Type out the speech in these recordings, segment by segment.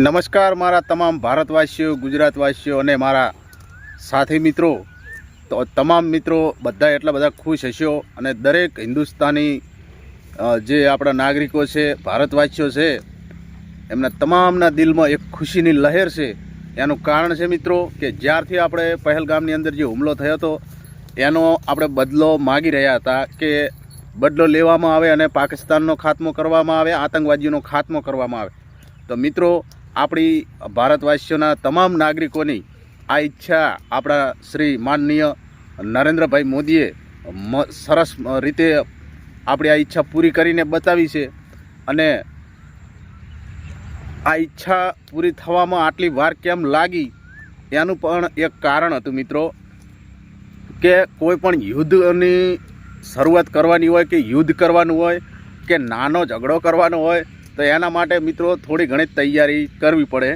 નમસ્કાર મારા તમામ ભારતવાસીઓ, ગુજરાતવાસીઓ અને મારા સાથી મિત્રો. તો તમામ મિત્રો બધા એટલા બધા ખુશ હશો અને દરેક હિન્દુસ્તાની જે આપણા નાગરિકો છે, ભારતવાસીઓ છે, એમના તમામના દિલમાં એક ખુશીની લહેર છે. એનું કારણ છે મિત્રો કે જ્યારથી આપણે પહેલગામની અંદર જે હુમલો થયો હતો, એનો આપણે બદલો માગી રહ્યા હતા કે બદલો લેવામાં આવે અને પાકિસ્તાનનો ખાત્મો કરવામાં આવે, આતંકવાદીઓનો ખાત્મો કરવામાં આવે. તો મિત્રો આપણી ભારતવાસીઓના તમામ નાગરિકોની આ ઈચ્છા આપણા શ્રી માનનીય નરેન્દ્રભાઈ મોદીએ સરસ રીતે આપણી આ ઈચ્છા પૂરી કરીને બતાવી છે અને આ ઈચ્છા પૂરી થવામાં આટલી વાર કેમ લાગી એનું પણ એક કારણ હતું મિત્રો કે કોઈ પણ યુદ્ધની શરૂઆત કરવાની હોય કે યુદ્ધ કરવાનું હોય કે નાનો ઝઘડો કરવાનો હોય તો એના માટે મિત્રો થોડી ઘણી તૈયારી કરવી પડે.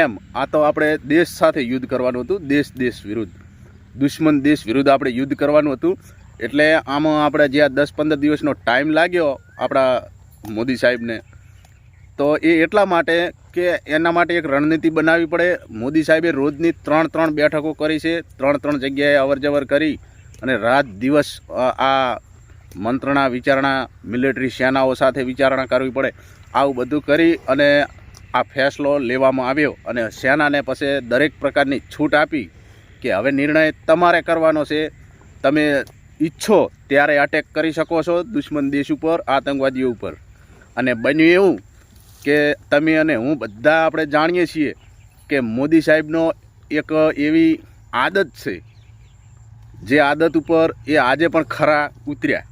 એમ, આ તો આપણે દેશ સાથે યુદ્ધ કરવાનું હતું, દેશ દેશ વિરુદ્ધ. દુશ્મન દેશ વિરુદ્ધ આપણે યુદ્ધ કરવાનું હતું. એટલે આમાં આપણે જે આ દસ પંદર દિવસનો ટાઈમ લાગ્યો આપણા મોદી સાહેબને, તો એ એટલા માટે કે એના માટે એક રણનીતિ બનાવવી પડે. મોદી સાહેબે રોજની ત્રણ ત્રણ બેઠકો કરી છે, ત્રણ ત્રણ જગ્યાએ અવરજવર કરી અને રાત દિવસ આ મંત્રણા, વિચારણા, મિલિટરી સેનાઓ સાથે વિચારણા કરવી પડે. આવું બધું કરી અને આ ફેસલો લેવામાં આવ્યો અને સેનાને પછી દરેક પ્રકારની છૂટ આપી કે હવે નિર્ણય તમારે કરવાનો છે. તમે ઈચ્છો ત્યારે અટેક કરી શકો છો દુશ્મન દેશ ઉપર, આતંકવાદીઓ ઉપર. અને બન્યું એવું કે તમે અને હું બધા આપણે જાણીએ છીએ કે મોદી સાહેબનો એક એવી આદત છે. જે આદત ઉપર એ આજે પણ ખરા ઉતર્યા.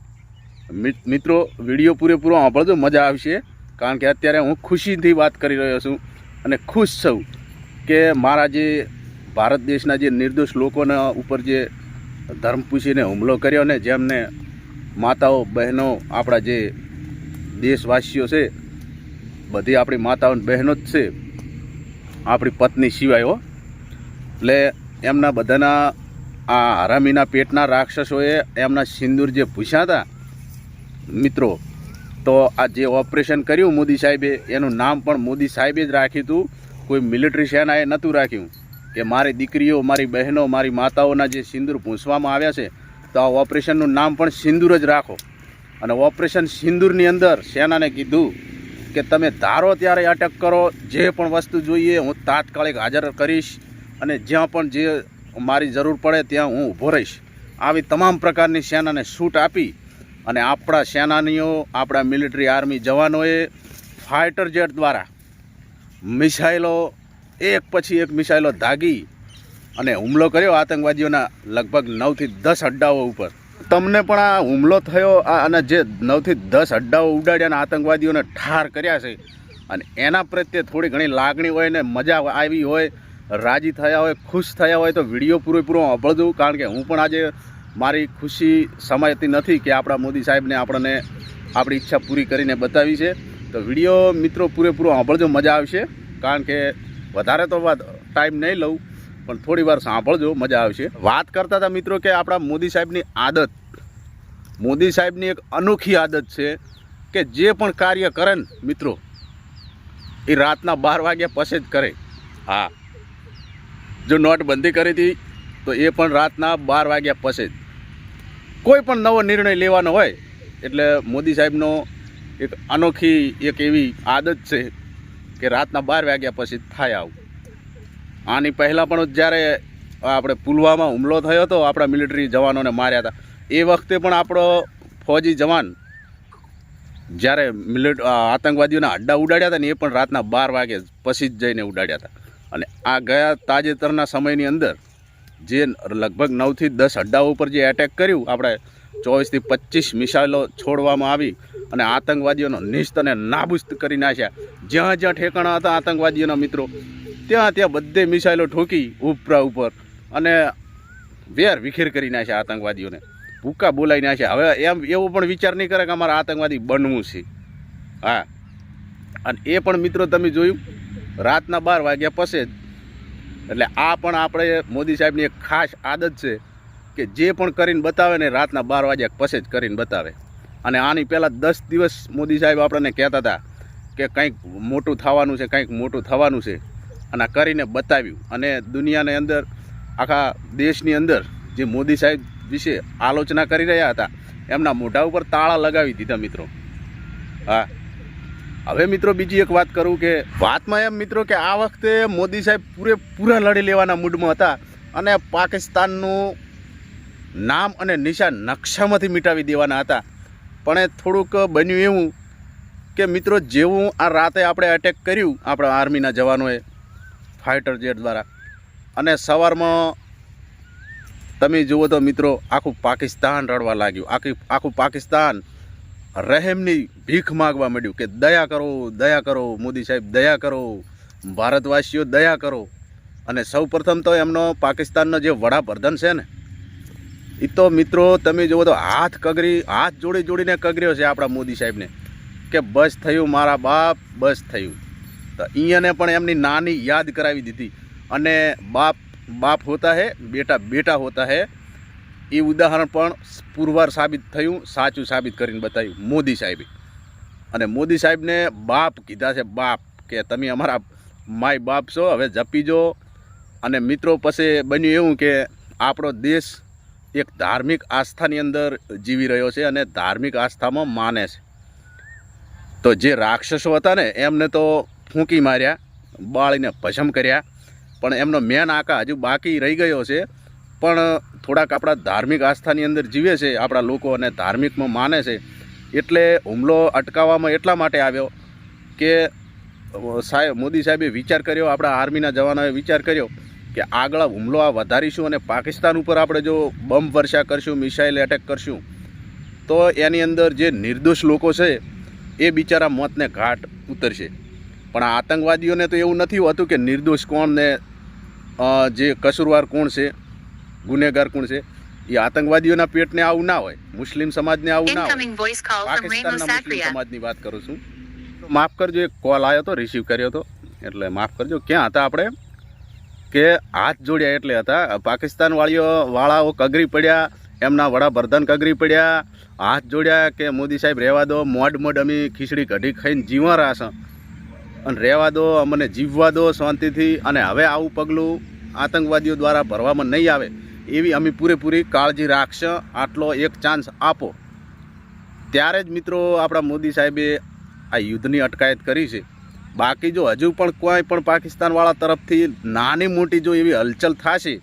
મિત્રો, વીડિયો પૂરેપૂરો સાંભળજો, મજા આવશે. કારણ કે અત્યારે હું ખુશીથી વાત કરી રહ્યો છું અને ખુશ છું કે મારા જે ભારત દેશના જે નિર્દોષ લોકોના ઉપર જે ધર્મ પૂછીને હુમલો કર્યો ને જેમને માતાઓ, બહેનો, આપણા જે દેશવાસીઓ છે, બધી આપણી માતાઓ બહેનો જ છે, આપણી પત્ની સિવાય એટલે એમના બધાના આ હરામીના પેટના રાક્ષસોએ એમના સિંદૂર જે ભૂસ્યા હતા મિત્રો, તો આ જે ઓપરેશન કર્યું મોદી સાહેબે, એનું નામ પણ મોદી સાહેબે જ રાખ્યું હતું. કોઈ મિલિટરી સેનાએ નહોતું રાખ્યું કે મારી દીકરીઓ, મારી બહેનો, મારી માતાઓના જે સિંદૂર પૂંછવામાં આવ્યા છે, તો આ ઓપરેશનનું નામ પણ સિંદૂર જ રાખો. અને ઓપરેશન સિંદૂરની અંદર સેનાને કીધું કે તમે ધારો ત્યારે અટક કરો, જે પણ વસ્તુ જોઈએ હું તાત્કાલિક હાજર કરીશ અને જ્યાં પણ જે મારી જરૂર પડે ત્યાં હું ઊભો રહીશ. આવી તમામ પ્રકારની સેનાને છૂટ આપી અને આપણા સેનાનીઓ, આપણા મિલિટરી આર્મી જવાનોએ ફાઇટર જેટ દ્વારા મિસાઇલો, એક પછી એક મિસાઇલો દાગી અને હુમલો કર્યો આતંકવાદીઓના લગભગ નવથી દસ અડ્ડાઓ ઉપર. તમને પણ આ હુમલો થયો અને જે નવથી દસ અડ્ડાઓ ઉડાડ્યા આતંકવાદીઓને ઠાર કર્યા છે, અને એના પ્રત્યે થોડી ઘણી લાગણી હોય ને મજા આવી હોય, રાજી થયા હોય, ખુશ થયા હોય તો વીડિયો પૂરેપૂરો સાંભળજો કારણ કે હું પણ આજે મારી ખુશી સમાયતી નથી કે આપણા મોદી સાહેબને આપણને આપણી ઈચ્છા પૂરી કરીને બતાવી છે. તો વીડિયો મિત્રો પૂરેપૂરો સાંભળજો, મજા આવશે. કારણ કે વધારે તો વાત ટાઈમ નહીં લઉં, પણ થોડી વાર સાંભળજો, મજા આવશે. વાત કરતા હતા મિત્રો કે આપણા મોદી સાહેબની આદત. મોદી સાહેબની એક અનોખી આદત છે કે જે પણ કાર્ય કરે ને મિત્રો, એ રાતના બાર વાગ્યા પછી જ કરે. હા. જો નોટબંધી કરી હતી, તો એ પણ રાતના બાર વાગ્યા પછી જ. કોઈ પણ નવો નિર્ણય લેવાનો હોય, એટલે મોદી સાહેબનો એક અનોખી એક એવી આદત છે કે રાતના બાર વાગ્યા પછી થાય આવું. આની પહેલાં પણ જ્યારે આપણે પુલવામા હુમલો થયો હતો, આપણા મિલિટરી જવાનોને માર્યા હતા, એ વખતે પણ આપણો ફૌજી જવાન જ્યારે મિલિટ આતંકવાદીઓના અડ્ડા ઉડાડ્યા હતા ને એ પણ રાતના બાર વાગે પછી જ જઈને ઉડાડ્યા હતા. અને આ ગયા તાજેતરના સમયની અંદર જે લગભગ નવથી દસ અડ્ડા ઉપર જે એટેક કર્યું, આપણે ચોવીસથી પચીસ મિસાઇલો છોડવામાં આવી અને આતંકવાદીઓનો નિસ્ત અને નાબૂદ કરી નાખ્યા. જ્યાં જ્યાં ઠેકાણા હતા આતંકવાદીઓના મિત્રો, ત્યાં ત્યાં બધે મિસાઇલો ઠોકી ઉપરા ઉપર અને વેર વિખેર કરી નાખ્યા આતંકવાદીઓને. ભૂકા બોલાવી નાખ્યા. હવે એમ એવો પણ વિચાર નહીં કરે કે અમારે આતંકવાદી બનવું છે. હા. અને એ પણ મિત્રો તમે જોયું, રાતના બાર વાગ્યા પછી એટલે આ પણ આપણે મોદી સાહેબની એક ખાસ આદત છે કે જે પણ કરીને બતાવે ને રાતના બાર વાગ્યા પછી જ કરીને બતાવે. અને આની પહેલાં દસ દિવસ મોદી સાહેબ આપણને કહેતા હતા કે કંઈક મોટું થવાનું છે, કંઈક મોટું થવાનું છે. અને કરીને બતાવ્યું. અને દુનિયાની અંદર, આખા દેશની અંદર જે મોદી સાહેબ વિશે આલોચના કરી રહ્યા હતા, એમના મોઢા ઉપર તાળા લગાવી દીધા મિત્રો. હા. હવે મિત્રો બીજી એક વાત કરું કે વાતમાં એમ મિત્રો કે આ વખતે મોદી સાહેબ પૂરેપૂરા લડી લેવાના મૂડમાં હતા અને પાકિસ્તાનનું નામ અને નિશાન નકશામાંથી મિટાવી દેવાના હતા. પણ એ થોડુંક બન્યું એવું કે મિત્રો જેવું આ રાતે આપણે અટેક કર્યું આપણા આર્મીના જવાનોએ ફાઇટર જેટ દ્વારા. અને સવારમાં તમે જુઓ તો મિત્રો આખું પાકિસ્તાન રડવા લાગ્યું. આખી, આખું પાકિસ્તાન રહેમની ભીખ માગવા માંડ્યું કે દયા કરો દયા કરો, મોદી સાહેબ, દયા કરો, ભારતવાસીઓ દયા કરો. અને સૌ પ્રથમ તો એમનો પાકિસ્તાનનો જે વડાપ્રધાન છે ને એ તો મિત્રો તમે જુઓ તો હાથ કગરી, હાથ જોડી જોડીને કગર્યો છે આપણા મોદી સાહેબને કે બસ થયું મારા બાપ, બસ થયું. તો અહીંયાને પણ એમની નાની યાદ કરાવી દીધી. અને બાપ બાપ હોતા હે, બેટા બેટા હોતા હે એ ઉદાહરણ પણ પુરવાર સાબિત થયું, સાચું સાબિત કરીને બતાવ્યું મોદી સાહેબે. અને મોદી સાહેબને બાપ કીધા છે, બાપ, કે તમે અમારા માય બાપ છો, હવે જપીજો અને મિત્રો પછી બન્યું એવું કે આપણો દેશ એક ધાર્મિક આસ્થાની અંદર જીવી રહ્યો છે અને ધાર્મિક આસ્થામાં માને છે. તો જે રાક્ષસો હતા ને, એમને તો ફૂંકી માર્યા, બાળીને ભસમ કર્યા, પણ એમનો મેન આકા હજુ બાકી રહી ગયો છે. પણ થોડાક આપણા ધાર્મિક આસ્થાની અંદર જીવે છે, આપણા લોકો અને ધાર્મિકમાં માને છે, એટલે હુમલો અટકાવવામાં એટલા માટે આવ્યો કે સાહેબ, મોદી સાહેબે વિચાર કર્યો, આપણા આર્મીના જવાનોએ વિચાર કર્યો કે આગળ હુમલો આ વધારીશું અને પાકિસ્તાન ઉપર આપણે જો બમ્બ વર્ષા કરશું, મિસાઇલ એટેક કરશું, તો એની અંદર જે નિર્દોષ લોકો છે, એ બિચારા મોતને ઘાટ ઉતરશે. પણ આતંકવાદીઓને તો એવું નથી હોતું કે નિર્દોષ કોણ ને જે કસૂરવાર કોણ છે ગુનેગાર કોણ છે? એ આતંકવાદીઓના પેટને આવું ના હોય મુસ્લિમ સમાજને આવું ના હોય. પાકિસ્તાનના મુસ્લિમ સમાજની વાત કરું છું. તો માફ કરજો એક કોલ આવ્યો હતો રિસીવ કર્યો હતો. એટલે માફ કરજો ક્યાં હતા આપણે? કે હાથ જોડ્યા એટલે હતા. પાકિસ્તાનવાળીઓ વાળાઓ કગરી પડ્યા એમના વડાપ્રધાન કગરી પડ્યા. હાથ જોડ્યા કે મોદી સાહેબ રહેવા દો મોડ મોડ અમે ખીચડી કઢી ખાઈને જીવા રાશે અને રહેવા દો અમને જીવવા દો શાંતિથી. અને હવે આવું પગલું આતંકવાદીઓ દ્વારા ભરવામાં નહીં આવે. એવી અમે પૂરેપૂરી કાળજી રાખશે, આટલો એક ચાન્સ આપો. ત્યારે જ મિત્રો આપણા મોદી સાહેબે આ યુદ્ધની અટકાયત કરી છે. બાકી જો હજુ પણ કોઈ પણ પાકિસ્તાનવાળા તરફથી નાની મોટી જો એવી હલચલ થશે,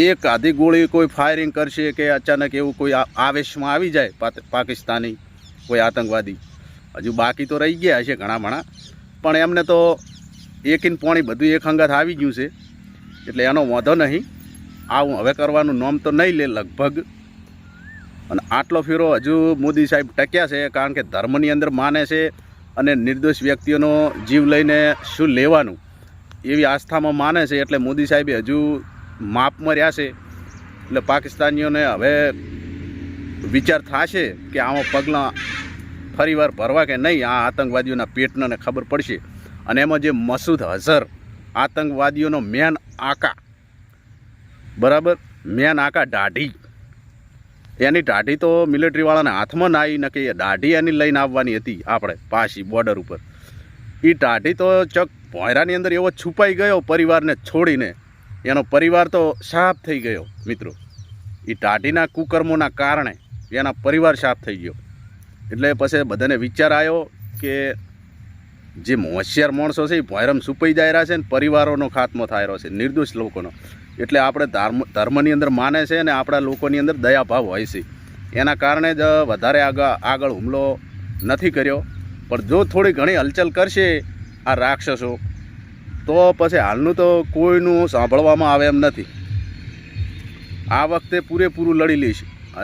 એક આધી ગોળી કોઈ ફાયરિંગ કરશે કે અચાનક એવું કોઈ આવેશમાં આવી જાય પાકિસ્તાની કોઈ આતંકવાદી. હજુ બાકી તો રહી ગયા હશે ઘણા ઘણા પણ એમને તો એකිન પોણી બધું એક અંગાત આવી ગયું છે. એટલે એનો વાંધો નહીં. આવું હવે કરવાનું નોમ તો નહીં લે લગભગ. અને આટલો ફેરો હજુ મોદી સાહેબ ટક્યા છે, કારણ કે ધર્મની અંદર માને છે અને નિર્દોષ વ્યક્તિઓનો જીવ લઈને શું લેવાનું? એવી આસ્થામાં માને છે, એટલે મોદી સાહેબે હજુ માપમાં રહ્યા છે. એટલે પાકિસ્તાનીઓને હવે વિચાર થશે કે આમાં પગલાં ફરીવાર ભરવા કે નહીં, આ આતંકવાદીઓના પેટને ખબર પડશે. અને એમાં જે મસૂદ અઝહર, આતંકવાદીઓનો મેન આકા બરાબર? મેન આકા દાઢી. એની દાઢી તો મિલિટરીવાળાના હાથમાં ના આવી નકે એ દાઢી એની લઈને આવવાની હતી આપણે, પાછી બોર્ડર ઉપર. એ દાઢી તો ચક ભોયરાની અંદર એવો છુપાઈ ગયો પરિવારને છોડીને. એનો પરિવાર તો સાફ થઈ ગયો, મિત્રો. એ દાઢીના કુકર્મોના કારણે એના પરિવાર સાફ થઈ ગયો. એટલે પછી બધાને વિચાર આવ્યો કે જે હોશિયાર માણસો છે એ ભોયરામ છુપાઈ જાય રહ્યા છે ને પરિવારોનો ખાત્મો થાય રહ્યો છે, નિર્દોષ લોકોનો. એટલે આપણે ધર્મ ધર્મની અંદર માને છે અને આપણા લોકોની અંદર દયાભાવ હોય છે. એના કારણે જ વધારે આગળ આગળ હુમલો નથી કર્યો. પણ જો થોડી ઘણી હલચલ કરશે આ રાક્ષસો, તો પછી હાલનું તો કોઈનું સાંભળવામાં આવે એમ નથી. આ વખતે પૂરેપૂરું લડી લઈશ.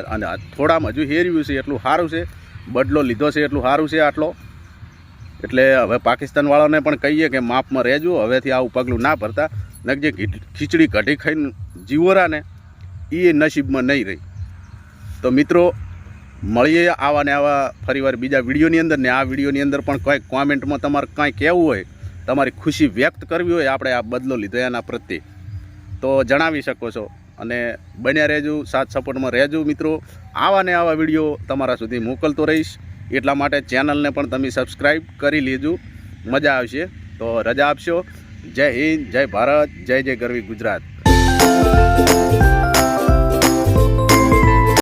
અને થોડામાં હજુ હેર્યું છે એટલું સારું છે. બદલો લીધો છે એટલું સારું છે આટલો. એટલે હવે પાકિસ્તાનવાળાને પણ કહીએ કે માપમાં રહેજો, હવેથી આવું પગલું ના ભરતા. નક જે ખીચડી કઢી ખાઈને જીવોરા ને એ નસીબમાં નહીં રહી. તો મિત્રો, મળીએ આવા ને આવા ફરીવાર બીજા વિડીયોની અંદર ને આ વિડીયોની અંદર પણ કંઈક કોમેન્ટમાં તમારે કાંઈ કહેવું હોય, તમારી ખુશી વ્યક્ત કરવી હોય, આપણે આ બદલો લીધો એના પ્રત્યે. તો જણાવી શકો છો. અને બન્યા રહેજો, સાથ સપોર્ટમાં રહેજો મિત્રો. આવા ને આવા વીડિયો તમારા સુધી મોકલતો રહીશ. એટલા માટે ચેનલને પણ તમે સબસ્ક્રાઈબ કરી લેજો. મજા આવશે. તો રજા આપશો. જય હિન્દ, જય ભારત, જય જય ગરવી ગુજરાત.